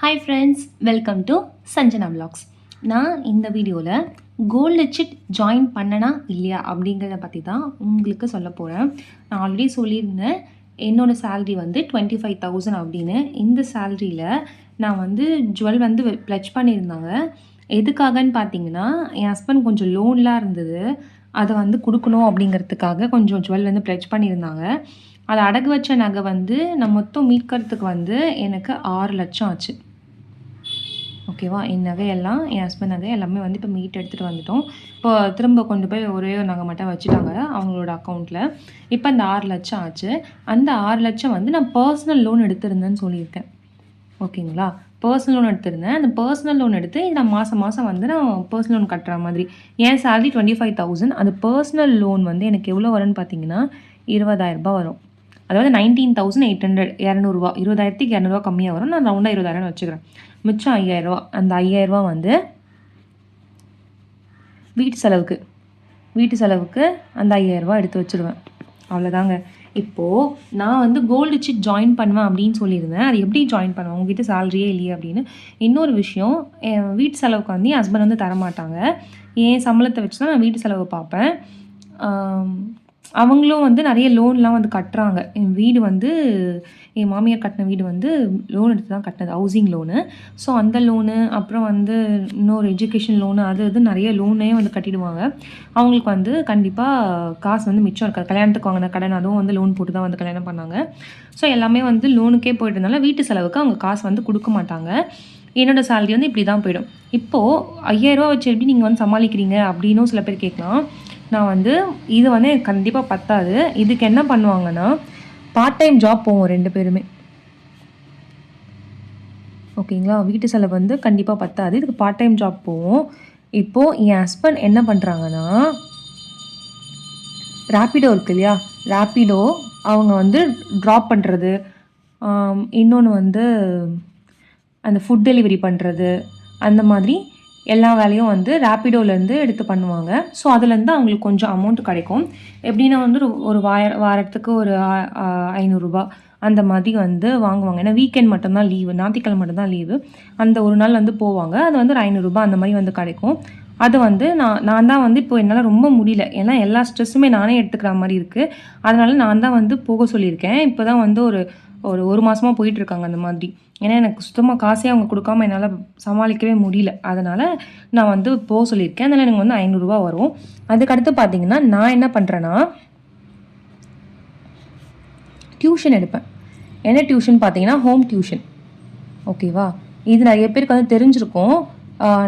Hi friends welcome to Sanjana vlogs. நான் இந்த வீடியோவில் கோல்டு சிட் ஜாயின் பண்ணனா இல்லையா அப்படிங்கிறத பற்றி தான் உங்களுக்கு சொல்ல போகிறேன் நான் ஆல்ரெடி சொல்லியிருந்தேன் என்னோடய சேல்ரி வந்து டுவெண்ட்டி ஃபைவ் தௌசண்ட் அப்படின்னு. இந்த சேல்ரியில் நான் வந்து ஜுவல் வந்து ப்ளச் பண்ணியிருந்தாங்க. எதுக்காகன்னு பார்த்தீங்கன்னா என் ஹஸ்பண்ட் கொஞ்சம் லோன்லாம் இருந்தது. அதை வந்து கொடுக்கணும் அப்படிங்கிறதுக்காக கொஞ்சம் ஜுவல் வந்து ப்ளச் பண்ணியிருந்தாங்க. அதை அடகு வச்ச நகை வந்து நான் மொத்தம் மீட்கிறதுக்கு வந்து எனக்கு ஆறு லட்சம் ஆச்சு. ஓகேவா? என் நகையெல்லாம் என் ஹஸ்பண்ட் நகை எல்லாமே வந்து இப்போ மீட் எடுத்துகிட்டு வந்துட்டோம். இப்போ திரும்ப கொண்டு போய் ஒரே ஒரு நகை மட்டும் வச்சுட்டாங்க அவங்களோட அக்கௌண்ட்டில் இப்போ அந்த ஆறு லட்சம் ஆச்சு. அந்த ஆறு லட்சம் வந்து நான் பர்சனல் லோன் எடுத்திருந்தேன்னு சொல்லியிருக்கேன். ஓகேங்களா? பர்சனல் லோன் எடுத்திருந்தேன். அந்த பர்சனல் லோன் எடுத்து நான் மாதம் மாதம் வந்து நான் பர்சனல் லோன் கட்டுற மாதிரி. என் சேலரி டுவெண்ட்டி ஃபைவ் தௌசண்ட் அந்த பர்சனல் லோன் வந்து எனக்கு எவ்வளோ வரும்னு பார்த்தீங்கன்னா இருபதாயிரரூபா வரும். அதாவது நைன்டீன் தௌசண்ட் எயிட் ஹண்ட்ரட் இரநூறுவா இருபதாயிரத்துக்கு இரநூறுவா கம்மியாக வரும். நான் ரவுண்டாக இருபதாயிரம் வச்சுக்கிறேன். மிச்சம் ஐயாயிரரூவா அந்த ஐயாயிரரூவா வந்து வீட்டு செலவுக்கு வீட்டு செலவுக்கு அந்த ஐயாயிரரூவா எடுத்து வச்சுருவேன். அவ்வளோதாங்க இப்போது நான் வந்து கோல்டு சிட் ஜாயின் பண்ணுவேன் அப்படின்னு சொல்லியிருந்தேன். அது எப்படி ஜாயின் பண்ணுவேன்? உங்ககிட்ட சேலரியே இல்லையே அப்படின்னு. இன்னொரு விஷயம் என் வீட்டு செலவுக்கு வந்து என் ஹஸ்பண்ட் வந்து தரமாட்டாங்க. என் சம்பளத்தை வச்சு தான் நான் வீட்டு செலவு பார்ப்பேன். அவங்களும் வந்து நிறைய லோன்லாம் வந்து கட்டுறாங்க. என் வீடு வந்து என் மாமியார் கட்டின வீடு வந்து லோன் எடுத்து தான் கட்டினது ஹவுசிங் லோனு ஸோ அந்த லோனு அப்புறம் வந்து இன்னொரு எஜுகேஷன் லோனு அது இது நிறைய லோனே வந்து கட்டிடுவாங்க. அவங்களுக்கு வந்து கண்டிப்பாக காசு வந்து மிச்சம் இருக்காது. கல்யாணத்துக்கு வாங்கின கடன் அதுவும் வந்து லோன் போட்டு தான் வந்து கல்யாணம் பண்ணாங்க. ஸோ எல்லாமே வந்து லோனுக்கே போயிட்டதுனால வீட்டு செலவுக்கு அவங்க காசு வந்து கொடுக்க மாட்டாங்க. என்னோட சேலரி வந்து இப்படி தான் போயிடும் இப்போது ஐயாயிரரூவா வச்சு எப்படி நீங்கள் வந்து சமாளிக்கிறீங்க? அப்படின்னும் சில பேர் கேட்கலாம். நான் வந்து இது வந்து எனக்கு கண்டிப்பாக பத்தாது. இதுக்கு என்ன பண்ணுவாங்கன்னா பார்ட் டைம் ஜாப் போவோம் ரெண்டு பேருமே. ஓகேங்களா? வீட்டு செலவு வந்து கண்டிப்பாக பத்தாது. இதுக்கு பார்ட் டைம் ஜாப் போவோம். இப்போது என் ஹஸ்பண்ட் என்ன பண்ணுறாங்கன்னா ரேப்பிடோ இருக்கு இல்லையா? ரேப்பிடோ அவங்க வந்து ட்ராப் பண்ணுறது இன்னொன்று வந்து அந்த ஃபுட் டெலிவரி பண்ணுறது அந்த மாதிரி எல்லா வேலையும் வந்து ரேப்பிடோலேருந்து எடுத்து பண்ணுவாங்க. ஸோ அதுலேருந்து அவங்களுக்கு கொஞ்சம் அமௌண்ட் கிடைக்கும். எப்படின்னா வந்து ஒரு ஒரு வார வாரத்துக்கு ஒரு ஐநூறுரூபா அந்த மாதிரி வந்து வாங்குவாங்க. ஏன்னா வீக்கெண்ட் மட்டும்தான் லீவு ஞாயிற்றுக்கிழமை மட்டும்தான் லீவு அந்த ஒரு நாள் வந்து போவாங்க. அது வந்து ஒரு ஐநூறுரூபா அந்த மாதிரி வந்து கிடைக்கும். அது வந்து நான் நான் தான் வந்து இப்போ என்னால் ரொம்ப முடியல. ஏன்னா எல்லா ஸ்ட்ரெஸ்ஸுமே நானே எடுத்துக்கிற மாதிரி இருக்குது அதனால நான் தான் வந்து போக சொல்லியிருக்கேன். இப்போ தான் வந்து ஒரு ஒரு ஒரு மாதமாக போயிட்டுருக்காங்க அந்த மாதிரி. ஏன்னா எனக்கு சுத்தமாக காசே அவங்க கொடுக்காம என்னால் சமாளிக்கவே முடியல. அதனால் நான் வந்து போக சொல்லியிருக்கேன். அதனால் எனக்கு வந்து ஐநூறுரூவா வரும். அதுக்கடுத்து பார்த்தீங்கன்னா நான் என்ன பண்ணுறேன்னா டியூஷன் எடுப்பேன். என்ன டியூஷன் பார்த்தீங்கன்னா ஹோம் டியூஷன் ஓகேவா இது நிறைய பேருக்கு வந்து தெரிஞ்சிருக்கும்.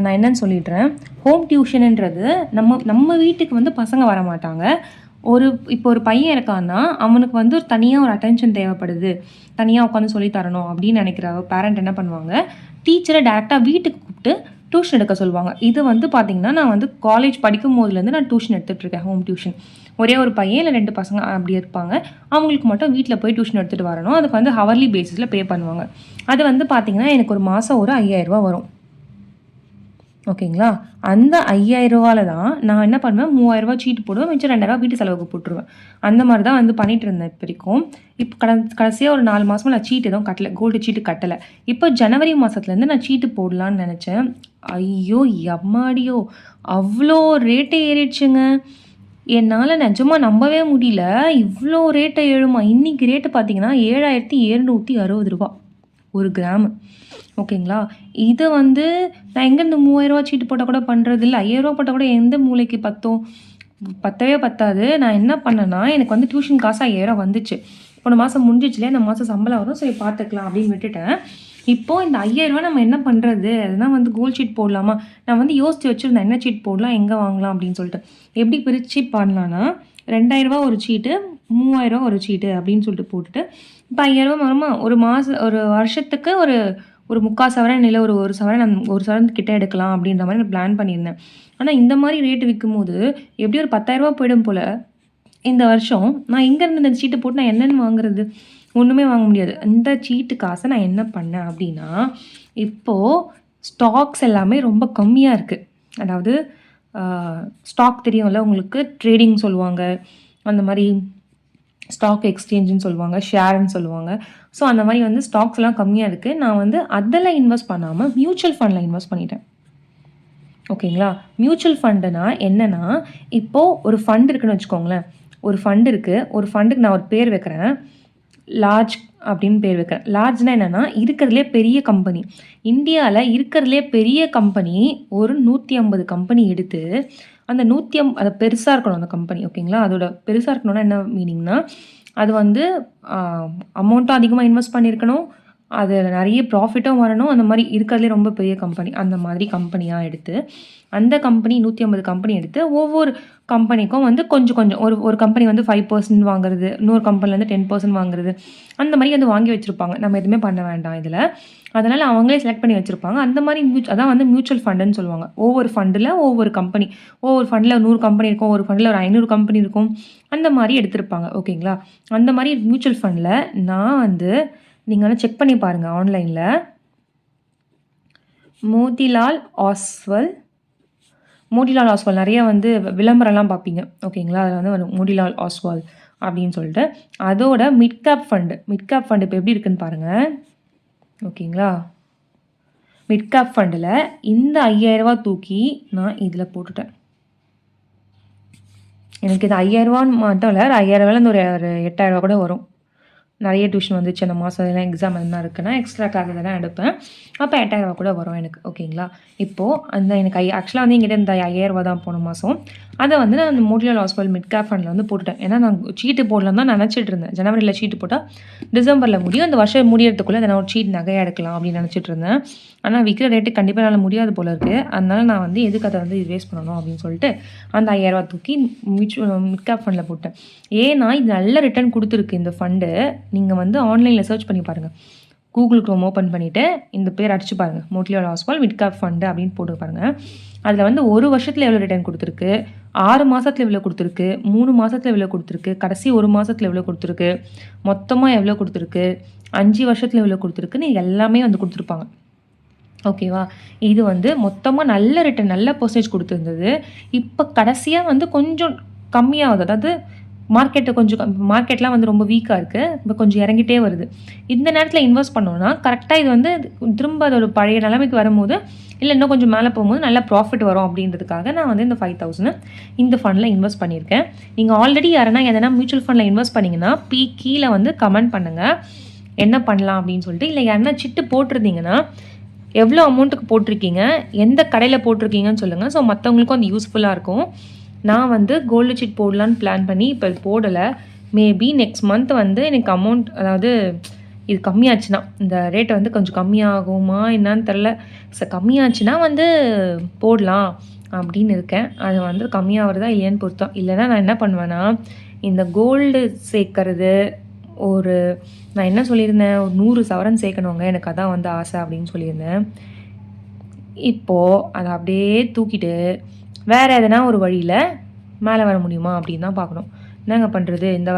நான் என்னன்னு சொல்லிடுறேன். ஹோம் டியூஷனுன்றது நம்ம நம்ம வீட்டுக்கு வந்து பசங்க வர மாட்டாங்க ஒரு இப்போ ஒரு பையன் இருக்கான்னா அவனுக்கு வந்து ஒரு தனியாக ஒரு அட்டென்ஷன் தேவைப்படுது. தனியாக உட்காந்து சொல்லி தரணும் அப்படின்னு நினைக்கிற பேரண்ட் என்ன பண்ணுவாங்க? டீச்சரை டேரெக்டாக வீட்டுக்கு கூப்பிட்டு டியூஷன் எடுக்க சொல்லுவாங்க. இது வந்து பார்த்திங்கன்னா நான் வந்து காலேஜ் படிக்கும் போதுலேருந்து நான் டியூஷன் எடுத்துகிட்டு இருக்கேன் ஹோம் டியூஷன் ஒரே ஒரு பையன் இல்லை ரெண்டு பசங்க அப்படி இருப்பாங்க. அவங்களுக்கு மட்டும் வீட்டில் போய் டியூஷன் எடுத்துகிட்டு வரணும். அதுக்கு வந்து ஹவர்லி பேசிஸில் பே பண்ணுவாங்க. அது வந்து பார்த்தீங்கன்னா எனக்கு ஒரு மாதம் ஒரு ஐயாயிரரூபா வரும். ஓகேங்களா? அந்த 5000 தான் நான் என்ன பண்ணுவேன்? மூவாயிரரூபா சீட்டு போடுவேன். மிச்சம் ரெண்டாயிரரூபா வீட்டு செலவுக்கு போட்டுருவேன். அந்த மாதிரி தான் வந்து பண்ணிட்டு இருந்தேன் இப்போ வரைக்கும். இப்போ கட கடைசியாக ஒரு நாலு மாதமாக நான் சீட்டு எதுவும் கட்டலை. கோல்டு சீட்டு கட்டலை. இப்போ ஜனவரி மாதத்துலேருந்து நான் சீட்டு போடலான்னு நினச்சேன். ஐயோ எம்மாடியோ. அவ்வளோ ரேட்டே ஏறிடுச்சுங்க. என்னால் நிஜமாக நம்பவே முடியல. இவ்வளோ ரேட்டை எழுமா இன்றைக்கி ரேட்டு பார்த்தீங்கன்னா ஏழாயிரத்தி எழுநூற்றி அறுபது ரூபா. ஒரு கிராமு. ஓகேங்களா? இது வந்து நான் எங்கே இந்த மூவாயிரரூவா சீட்டு போட்டால் கூட பண்ணுறது இல்லை. ஐயாயிரரூவா போட்டால் கூட எந்த மூளைக்கு பத்தும் பத்தவே பத்தாது. நான் என்ன பண்ணேன்னா எனக்கு வந்து டியூஷன் காசு ஐயாயிரம் வந்துச்சு. போன மாதம் முடிஞ்சிச்சு இல்லையா? இந்த மாதம் சம்பளம் வரும். சரி பார்த்துக்கலாம் அப்படின்னு விட்டுட்டேன். இப்போது இந்த ஐயாயிரரூவா நம்ம என்ன பண்ணுறது? அதெல்லாம் வந்து கோல்ட் ஷீட் போடலாமா? நான் வந்து யோசித்து வச்சுருந்தேன் என்ன சீட் போடலாம் எங்கே வாங்கலாம் அப்படின்னு சொல்லிட்டு. எப்படி பிரித்து பண்ணலான்னா ரெண்டாயிரரூவா ஒரு சீட்டு மூவாயிரரூவா ஒரு சீட்டு அப்படின்னு சொல்லிட்டு போட்டுட்டு இப்போ ஐயாயிரம் வருமா ஒரு மாதம் ஒரு வருஷத்துக்கு ஒரு ஒரு முக்கால் சவரன் இல்லை ஒரு ஒரு சவரன் நான் ஒரு சவரன் கிட்ட எடுக்கலாம் அப்படின்ற மாதிரி நான் பிளான் பண்ணியிருந்தேன். ஆனால் இந்த மாதிரி ரேட்டு விற்கும் போது எப்படி ஒரு பத்தாயிரரூபா போயிடும் போல். இந்த வருஷம் நான் எங்கேருந்து இந்த சீட்டு போட்டு நான் என்னென்னு வாங்குறது? ஒன்றுமே வாங்க முடியாது. இந்த சீட்டு காசை நான் என்ன பண்ணேன் அப்படின்னா இப்போது ஸ்டாக்ஸ் எல்லாமே ரொம்ப கம்மியாக இருக்குது அதாவது ஸ்டாக் தெரியும்ல உங்களுக்கு ட்ரேடிங் சொல்லுவாங்க. அந்த மாதிரி ஸ்டாக் எக்ஸ்சேஞ்சுன்னு சொல்லுவாங்க ஷேர்னு சொல்லுவாங்க. ஸோ அந்த மாதிரி வந்து ஸ்டாக்ஸ்லாம் கம்மியாக இருக்குது நான் வந்து அதில் இன்வெஸ்ட் பண்ணாமல் மியூச்சுவல் ஃபண்டில் இன்வெஸ்ட் பண்ணிட்டேன். ஓகேங்களா? மியூச்சுவல் ஃபண்டுனா என்னென்னா இப்போது ஒரு ஃபண்ட் இருக்குன்னு வச்சுக்கோங்களேன். ஒரு ஃபண்ட் இருக்குது ஒரு ஃபண்டுக்கு நான் ஒரு பேர் வைக்கிறேன். லார்ஜ் அப்படின்னு பேர் வைக்கிறேன். லார்ஜ்னால் என்னென்னா இருக்கிறதுலே பெரிய கம்பெனி இந்தியாவில் இருக்கிறதுலே பெரிய கம்பெனி ஒரு நூற்றி ஐம்பது கம்பெனி எடுத்து அந்த நூற்றி அம் அதை பெருசாக இருக்கணும் அந்த கம்பெனி ஓகேங்களா அதோட பெருசாக இருக்கணும்னா என்ன மீனிங்னா அது வந்து அமௌண்ட்டும் அதிகமாக இன்வெஸ்ட் பண்ணியிருக்கணும். அதில் நிறைய ப்ராஃபிட்டும் வரணும். அந்த மாதிரி இருக்கிறதுலே ரொம்ப பெரிய கம்பெனி அந்த மாதிரி கம்பெனியாக எடுத்து அந்த கம்பெனி நூற்றி ஐம்பது கம்பெனி எடுத்து ஒவ்வொரு கம்பெனிக்கும் வந்து கொஞ்சம் கொஞ்சம் ஒரு ஒரு கம்பெனி வந்து ஃபைவ் பர்சன்ட் வாங்குறது இன்னொரு கம்பெனிலேருந்து டென் பர்சன்ட் வாங்குறது அந்த மாதிரி வந்து வாங்கி வச்சுருப்பாங்க. நம்ம எதுவுமே பண்ண வேண்டாம் இதில். அதனால் அவங்களே செலக்ட் பண்ணி வச்சுருப்பாங்க. அந்த மாதிரி மியூச் அதான் வந்து மியூச்சுவல் ஃபண்டுன்னு சொல்லுவாங்க. ஒவ்வொரு ஃபண்டில் ஒவ்வொரு கம்பெனி ஒவ்வொரு ஃபண்டில் நூறு கம்பெனி இருக்கும் ஒரு ஃபண்டில் ஒரு ஐநூறு கம்பெனி இருக்கும். அந்த மாதிரி எடுத்திருப்பாங்க. ஓகேங்களா அந்த மாதிரி மியூச்சுவல் ஃபண்டில் நான் வந்து நீங்கள் வந்து செக் பண்ணி பாருங்கள் ஆன்லைனில் மோதிலால் ஆஸ்வல். மோதிலால் ஆஸ்வால் நிறைய வந்து விளம்பரம்லாம் பார்ப்பீங்க. ஓகேங்களா அதில் வந்து மோதிலால் ஆஸ்வால் அப்படின்னு சொல்லிட்டு. அதோட மிட்காப் ஃபண்டு மிட்காப் ஃபண்டு இப்போ எப்படி இருக்குன்னு பாருங்கள் ஓகேங்களா மிட்காப் ஃபண்டில் இந்த ஐயாயிரரூவா தூக்கி நான் இதில் போட்டுட்டேன். எனக்கு இது ஐயாயிரரூவான்னு மட்டும் இல்லை ஒரு ஐயாயிரரூபாலேருந்து ஒரு எட்டாயிரரூவா கூட வரும். நிறைய டியூஷன் வந்துச்சு. அந்த மாதம் இதெல்லாம் எக்ஸாம் எதுனா இருக்குன்னா எக்ஸ்ட்ரா கிளாஸ் தான் எடுப்பேன். அப்போ எட்டாயிரரூபா கூட வரும் எனக்கு ஓகேங்களா இப்போது அந்த எனக்கு ஐ ஆக்சுவலாக வந்து எங்கிட்ட இந்த ஐயாயிரம் ரூபா தான் போன மாதம் அதை வந்து நான் அந்த மோட்டியல் ஹாஸ்பிட்டல் மிட் கேப் ஃபண்டில் வந்து போட்டுட்டேன். ஏன்னா நான் சீட்டு போடலாம் தான் நினச்சிட்டு இருந்தேன். ஜனவரியில் சீட்டு போட்டால் டிசம்பரில் முடியும். அந்த வருஷம் முடியறதுக்குள்ளே நான் ஒரு சீட் நகையாக எடுக்கலாம் அப்படின்னு நினச்சிட்டு இருந்தேன். ஆனால் விற்கிற ரேட்டு கண்டிப்பாக என்னால் முடியாது போல இருக்குது அதனால நான் வந்து எதுக்கு அதை வந்து வேஸ்ட் பண்ணணும் அப்படின்னு சொல்லிட்டு அந்த ஐயாயிரரூபா தூக்கி மியூச்சுவல் மிட் கேப் ஃபண்டில் போட்டேன். ஏன்னா இது நல்ல ரிட்டர்ன் கொடுத்துருக்கு இந்த ஃபண்டு நீங்கள் வந்து ஆன்லைனில் சர்ச் பண்ணி பாருங்கள் கூகுள் க்ரோம் ஓப்பன் பண்ணிவிட்டு இந்த பேர் அடிச்சு பாருங்கள் மோட்லியோட ஹாஸ்பால் விட்காப் ஃபண்டு அப்படின்னு போட்டு பாருங்கள் அதில் வந்து ஒரு வருஷத்தில் எவ்வளோ ரிட்டர்ன் கொடுத்துருக்கு? ஆறு மாதத்தில் எவ்வளோ கொடுத்துருக்கு? மூணு மாதத்தில் எவ்வளோ கொடுத்துருக்கு? கடைசி ஒரு மாதத்தில் எவ்வளோ கொடுத்துருக்கு? மொத்தமாக எவ்வளோ கொடுத்துருக்கு? அஞ்சு வருஷத்தில் எவ்வளோ கொடுத்துருக்குன்னு எல்லாமே வந்து கொடுத்துருப்பாங்க. ஓகேவா இது வந்து மொத்தமாக நல்ல ரிட்டர்ன் நல்ல பர்சன்டேஜ் கொடுத்துருந்தது. இப்போ கடைசியாக வந்து கொஞ்சம் கம்மியாகுது. அதாவது மார்க்கெட்டை கொஞ்சம் மார்க்கெட்லாம் வந்து ரொம்ப வீக்காக இருக்குது இப்போ கொஞ்சம் இறங்கிட்டே வருது. இந்த நேரத்தில் இன்வெஸ்ட் பண்ணோன்னா கரெக்டாக இது வந்து திரும்ப அதோட பழைய நிலைமைக்கு வரும்போது இல்லை இன்னும் கொஞ்சம் மேலே போகும்போது நல்ல ப்ராஃபிட் வரும் அப்படின்றதுக்காக நான் வந்து இந்த ஃபைவ் தௌசண்ட் இந்த ஃபண்டில் இன்வெஸ்ட் பண்ணியிருக்கேன். நீங்கள் ஆல்ரெடி யாருன்னா எதனா மியூச்சுவல் ஃபண்டில் இன்வெஸ்ட் பண்ணிங்கன்னா பி கீழே வந்து கமெண்ட் பண்ணுங்கள் என்ன பண்ணலாம் அப்படின்னு சொல்லிட்டு இல்லை யாருன்னா சிட்டு போட்டிருந்தீங்கன்னா எவ்வளோ அமௌண்ட்டுக்கு போட்டிருக்கீங்க எந்த கடையில் போட்டிருக்கீங்கன்னு சொல்லுங்கள் ஸோ மற்றவங்களுக்கும் அது யூஸ்ஃபுல்லாக இருக்கும். நான் வந்து கோல்டு சீட் போடலான்னு பிளான் பண்ணி இப்போ போடலை. மேபி நெக்ஸ்ட் மந்த் வந்து எனக்கு அமௌண்ட் அதாவது இது கம்மியாச்சுன்னா இந்த ரேட்டை வந்து கொஞ்சம் கம்மியாகுமா என்னான்னு தெரில ஸோ கம்மியாச்சுன்னா வந்து போடலாம் அப்படின்னு இருக்கேன். அது வந்து கம்மியாகிறதா இல்லையான்னு பொறுத்தோம் இல்லைன்னா நான் என்ன பண்ணுவேன்னா இந்த கோல்டு சேர்க்கறது ஒரு நான் என்ன சொல்லியிருந்தேன்? ஒரு நூறு சவரன் சேர்க்கணுங்க. எனக்கு அதான் வந்து ஆசை அப்படின்னு சொல்லியிருந்தேன். இப்போது அதை அப்படியே தூக்கிட்டு வேறு எதனா ஒரு வழியில் மேலே வர முடியுமா அப்படின்னு தான் பார்க்கணும். என்னங்க பண்ணுறது இந்த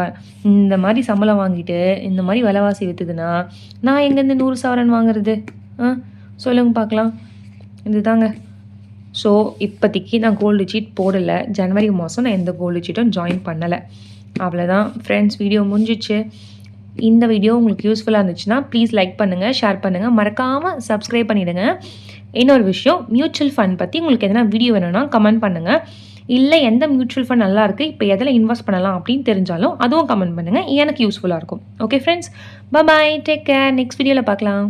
இந்த மாதிரி சம்பளம் வாங்கிட்டு இந்த மாதிரி விலைவாசி விற்றுதுன்னா நான் எங்கேருந்து நூறு சவரன் வாங்குறது? ஆ? சொல்லுங்க பார்க்கலாம். இதுதாங்க. ஸோ இப்போதைக்கு நான் கோல்டு சீட் போடலை. ஜனவரி மாதம் நான் எந்த கோல்டு சீட்டும் ஜாயின் பண்ணலை. அவ்வளோதான் ஃப்ரெண்ட்ஸ் வீடியோ முடிஞ்சிச்சு. இந்த வீடியோ உங்களுக்கு யூஸ்ஃபுல்லாக இருந்துச்சுன்னா ப்ளீஸ் லைக் பண்ணுங்கள் ஷேர் பண்ணுங்கள் மறக்காமல் சப்ஸ்கிரைப் பண்ணிவிடுங்க இன்னொரு விஷயம் மியூச்சுவல் ஃபண்ட் பற்றி உங்களுக்கு எதனா வீடியோ வேணும்னா கமெண்ட் பண்ணுங்கள் இல்லை எந்த மியூச்சுவல் ஃபண்ட் நல்லா இருக்குது இப்போ எதில் இன்வெஸ்ட் பண்ணலாம் அப்படின்னு தெரிஞ்சாலும் அதுவும் கமெண்ட் பண்ணுங்கள் எனக்கு யூஸ்ஃபுல்லாக இருக்கும். Okay friends bye take care next வீடியோவில் பார்க்கலாம்.